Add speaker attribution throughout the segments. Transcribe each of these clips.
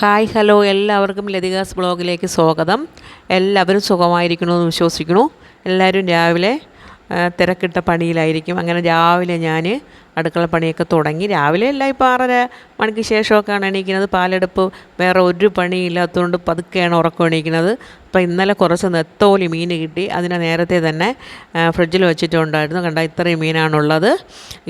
Speaker 1: Hi hello എല്ലാവർക്കും ലതികാസ് ബ്ലോഗിലേക്ക് സ്വാഗതം. എല്ലാവരും സുഖമായിരിക്കണമെന്ന് വിശ്വസിക്കുന്നു. എല്ലാവരും രാവിലെ തിരക്കിട്ട പണിയിലായിരിക്കും. അങ്ങനെ രാവിലെ ഞാൻ അടുക്കള പണിയൊക്കെ തുടങ്ങി. രാവിലെ അല്ല ഇപ്പോൾ ആറര മണിക്ക് ശേഷമൊക്കെയാണ് എണീക്കുന്നത്. പാലെടുപ്പ് വേറെ ഒരു പണിയില്ലാത്തതുകൊണ്ട് പതുക്കെയാണ് ഉറക്കം എണീക്കുന്നത്. അപ്പോൾ ഇന്നലെ കുറച്ച് നെത്തോലി മീൻ കിട്ടി. അതിനെ നേരത്തെ തന്നെ ഫ്രിഡ്ജിൽ വെച്ചിട്ടുണ്ടായിരുന്നു. കണ്ട ഇത്രയും മീനാണുള്ളത്.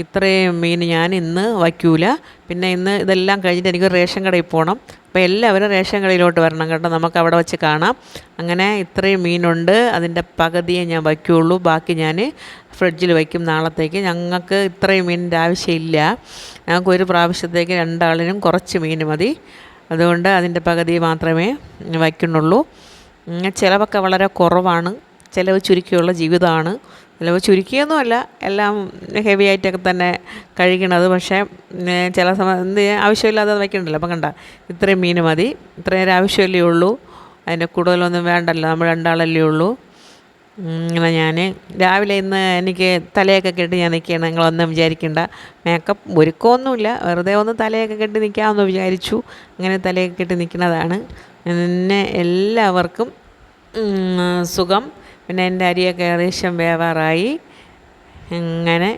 Speaker 1: ഇത്രയും മീൻ ഞാൻ ഇന്ന് വയ്ക്കൂല. പിന്നെ ഇന്ന് ഇതെല്ലാം കഴിഞ്ഞിട്ട് എനിക്ക് റേഷൻ കടയിൽ പോകണം അപ്പോൾ എല്ലാവരും റേഷൻ കടയിലോട്ട് വരണം കേട്ടോ. നമുക്ക് അവിടെ വെച്ച് കാണാം. അങ്ങനെ ഇത്രയും മീനുണ്ട്. അതിന്റെ പകുതിയെ ഞാൻ വയ്ക്കുകയുള്ളൂ ബാക്കി ഞാൻ ഫ്രിഡ്ജിൽ വയ്ക്കും നാളത്തേക്ക്. ഞങ്ങൾക്ക് ഇത്രയും മീനിന്റെ ആവശ്യമില്ല. ഞങ്ങൾക്ക് ഒരു പ്രാവശ്യത്തേക്ക് രണ്ടാളിനും കുറച്ച് മീൻ മതി. അതുകൊണ്ട് അതിന്റെ പകുതി മാത്രമേ വയ്ക്കുന്നുള്ളൂ. ചിലവൊക്കെ വളരെ കുറവാണ്. ചിലവ് ചുരുക്കിയുള്ള ജീവിതമാണ്. ചിലവ് ചുരുക്കിയൊന്നുമല്ല. എല്ലാം ഹെവി ആയിട്ടൊക്കെ തന്നെ കഴിക്കണത് പക്ഷേ ചില സമയം ആവശ്യമില്ലാതെ വയ്ക്കണ്ടല്ലോ. അപ്പം കണ്ട ഇത്രയും മീൻ മതി. ഇത്രയും ആവശ്യമല്ലേ ഉള്ളൂ. അതിന്റെ കൂടുതലൊന്നും വേണ്ടല്ലോ. നമ്മൾ രണ്ടാളല്ലേ ഉള്ളൂ. ഇങ്ങനെ ഞാൻ രാവിലെ ഇന്ന് എനിക്ക് തലയൊക്കെ കെട്ടി ഞാൻ നിൽക്കുകയാണ്. നിങ്ങളൊന്നും വിചാരിക്കേണ്ട. മേക്കപ്പ് ഒരുക്കമൊന്നുമില്ല. വെറുതെ ഒന്ന് തലയൊക്കെ കെട്ടി നിൽക്കാമെന്ന് വിചാരിച്ചു. അങ്ങനെ തലയൊക്കെ കെട്ടി നിൽക്കുന്നതാണ്. എന്നെ എല്ലാവർക്കും സുഖം. പിന്നെ എന്റെ അരിയൊക്കെ ഏകദേശം വേവാറായി. അങ്ങനെ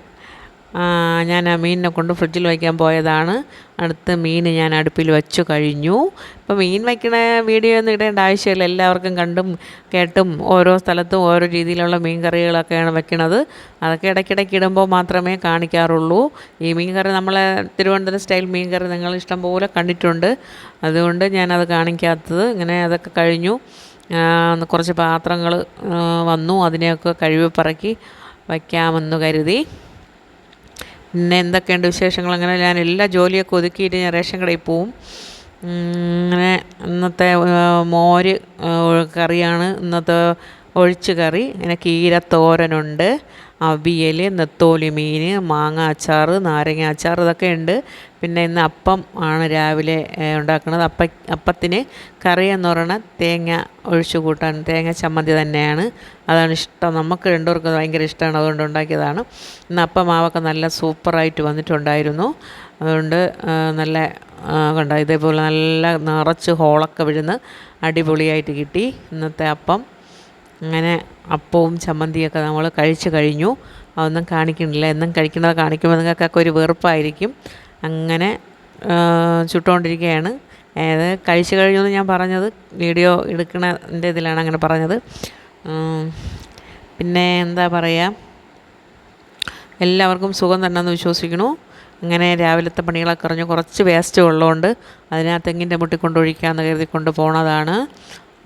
Speaker 1: ഞാൻ ആ മീനിനെ കൊണ്ട് ഫ്രിഡ്ജിൽ വയ്ക്കാൻ പോയതാണ്. അടുത്ത മീൻ ഞാൻ അടുപ്പിൽ വെച്ചു കഴിഞ്ഞു. ഇപ്പോൾ മീൻ വയ്ക്കണ വീഡിയോ ഒന്നും ഇടേണ്ട ആവശ്യമില്ല. എല്ലാവർക്കും കണ്ടും കേട്ടും ഓരോ സ്ഥലത്തും ഓരോ രീതിയിലുള്ള മീൻ കറികളൊക്കെയാണ് വെക്കണത് അതൊക്കെ ഇടയ്ക്കിടയ്ക്ക് ഇടുമ്പോൾ മാത്രമേ കാണിക്കാറുള്ളൂ. ഈ മീൻ കറി നമ്മളെ തിരുവനന്തപുരം സ്റ്റൈൽ മീൻ കറി നിങ്ങൾ ഇഷ്ടം പോലെ കണ്ടിട്ടുണ്ട്. അതുകൊണ്ട് ഞാനത് കാണിക്കാത്തത്. ഇങ്ങനെ അതൊക്കെ കഴിഞ്ഞു. കുറച്ച് പാത്രങ്ങൾ വന്നു. അതിനെയൊക്കെ കഴുകി പറക്കി വയ്ക്കാമെന്ന് കരുതി. പിന്നെ എന്തൊക്കെയുണ്ട് വിശേഷങ്ങൾ? അങ്ങനെ ഞാൻ എല്ലാ ജോലിയൊക്കെ ഒതുക്കിയിട്ട് ഞാൻ റേഷൻ കടയിൽ പോവും. അങ്ങനെ ഇന്നത്തെ മോര് കറിയാണ്. ഇന്നത്തെ ഒഴിച്ച് കറി. പിന്നെ കീരത്തോരനുണ്ട് അവിയൽ നെത്തോലി മീൻ മാങ്ങ അച്ചാർ നാരങ്ങ അച്ചാർ ഇതൊക്കെ ഉണ്ട്. പിന്നെ ഇന്ന് അപ്പം ആണ് രാവിലെ ഉണ്ടാക്കുന്നത്. അപ്പ അപ്പത്തിന് കറി എന്ന് പറയുന്നത് തേങ്ങ ഒഴിച്ചു കൂട്ടാൻ തേങ്ങ ചമ്മന്തി തന്നെയാണ്. അതാണ് ഇഷ്ടം. നമുക്ക് രണ്ടുപേർക്കും ഭയങ്കര ഇഷ്ടമാണ്. അതുകൊണ്ട് ഉണ്ടാക്കിയതാണ്. ഇന്ന് അപ്പം മാവൊക്കെ നല്ല സൂപ്പറായിട്ട് വന്നിട്ടുണ്ടായിരുന്നു. അതുകൊണ്ട് നല്ല കണ്ടോ ഇതേപോലെ നല്ല നിറച്ച് ഹോളൊക്കെ വിഴുന്ന് അടിപൊളിയായിട്ട് കിട്ടി. ഇന്നത്തെ അപ്പം. അങ്ങനെ അപ്പവും ചമ്മന്തിയൊക്കെ നമ്മൾ കഴിച്ചു കഴിഞ്ഞു. അതൊന്നും കാണിക്കണില്ല എന്നും കഴിക്കുന്നത് കാണിക്കുമ്പോൾ നിങ്ങൾക്കൊക്കെ ഒരു വെറുപ്പായിരിക്കും. അങ്ങനെ ചുട്ടുകൊണ്ടിരിക്കുകയാണ് ഏത് കഴിച്ച് കഴിഞ്ഞു എന്ന് ഞാൻ പറഞ്ഞത്. വീഡിയോ എടുക്കണതിന്റെ ഇതിലാണ് അങ്ങനെ പറഞ്ഞത്. പിന്നെ എന്താ പറയുക എല്ലാവർക്കും സുഖം തന്നെയെന്ന് വിശ്വസിക്കുന്നു. അങ്ങനെ രാവിലത്തെ പണികളൊക്കെ അറിഞ്ഞ് കുറച്ച് വേസ്റ്റ് ഉള്ളതുകൊണ്ട് അതിനകത്ത് തെങ്ങിന്റെ മുട്ടി കൊണ്ടൊഴിക്കാമെന്ന് കരുതി കൊണ്ട് പോണതാണ്.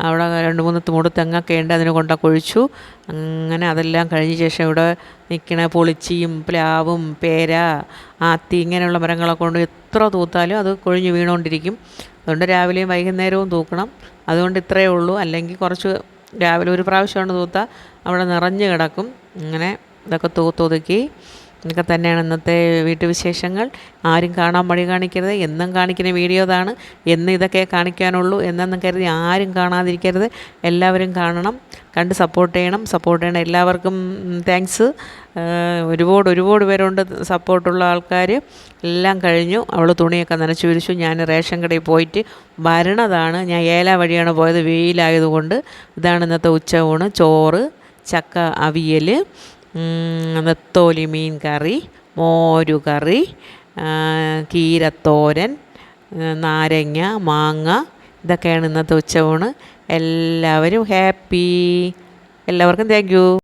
Speaker 1: അവിടെ രണ്ട് മൂന്ന് മൂട് തെങ്ങൊക്കെ ഉണ്ട് അതിനെ കൊണ്ടൊക്കെ കൊഴിച്ചു. അങ്ങനെ അതെല്ലാം കഴിഞ്ഞ ശേഷം ഇവിടെ നിൽക്കണ പൊളിച്ചിയും പ്ലാവും പേര ആത്തി ഇങ്ങനെയുള്ള മരങ്ങളൊക്കെ കൊണ്ട് എത്ര തൂത്താലും അത് കൊഴിഞ്ഞ് വീണുകൊണ്ടിരിക്കും അതുകൊണ്ട് രാവിലെയും വൈകുന്നേരവും തൂക്കണം. അതുകൊണ്ട് ഇത്രയേ ഉള്ളൂ. അല്ലെങ്കിൽ കുറച്ച് രാവിലെ ഒരു പ്രാവശ്യമാണ് തൂത്താൽ അവിടെ നിറഞ്ഞ് കിടക്കും. അങ്ങനെ ഇതൊക്കെ തൂത്തൊതുക്കി ഇതൊക്കെ തന്നെയാണ് ഇന്നത്തെ വീട്ടുവിശേഷങ്ങൾ ആരും കാണാൻ മടി കാണിക്കരുത്. എന്നും കാണിക്കുന്ന വീഡിയോ ഇതാണ്. എന്ന് ഇതൊക്കെ കാണിക്കാനുള്ളൂ എന്നൊന്നും കരുതി ആരും കാണാതിരിക്കരുത്. എല്ലാവരും കാണണം. കണ്ട് സപ്പോർട്ട് ചെയ്യണം. സപ്പോർട്ട് ചെയ്യണം എല്ലാവർക്കും താങ്ക്സ് ഒരുപാട് ഒരുപാട് പേരുണ്ട് സപ്പോർട്ടുള്ള ആൾക്കാർ എല്ലാം കഴിഞ്ഞു. അവൾ തുണിയൊക്കെ നനച്ചു വിരിച്ചു. ഞാൻ റേഷൻ കടയിൽ പോയിട്ട് വരണതാണ്. ഞാൻ ഏല വഴിയാണ് പോയത്. വെയിലായതുകൊണ്ട് ഇതാണ് ഇന്നത്തെ ഉച്ചയൂണ് ചോറ് ചക്ക അവിയൽ നെത്തോലി മീൻ കറി മോരുകറി കീരത്തോരൻ നാരങ്ങ മാങ്ങ ഇതൊക്കെയാണ് ഇന്നത്തെ ഉച്ചയൂണ് എല്ലാവരും ഹാപ്പി. എല്ലാവർക്കും താങ്ക് യു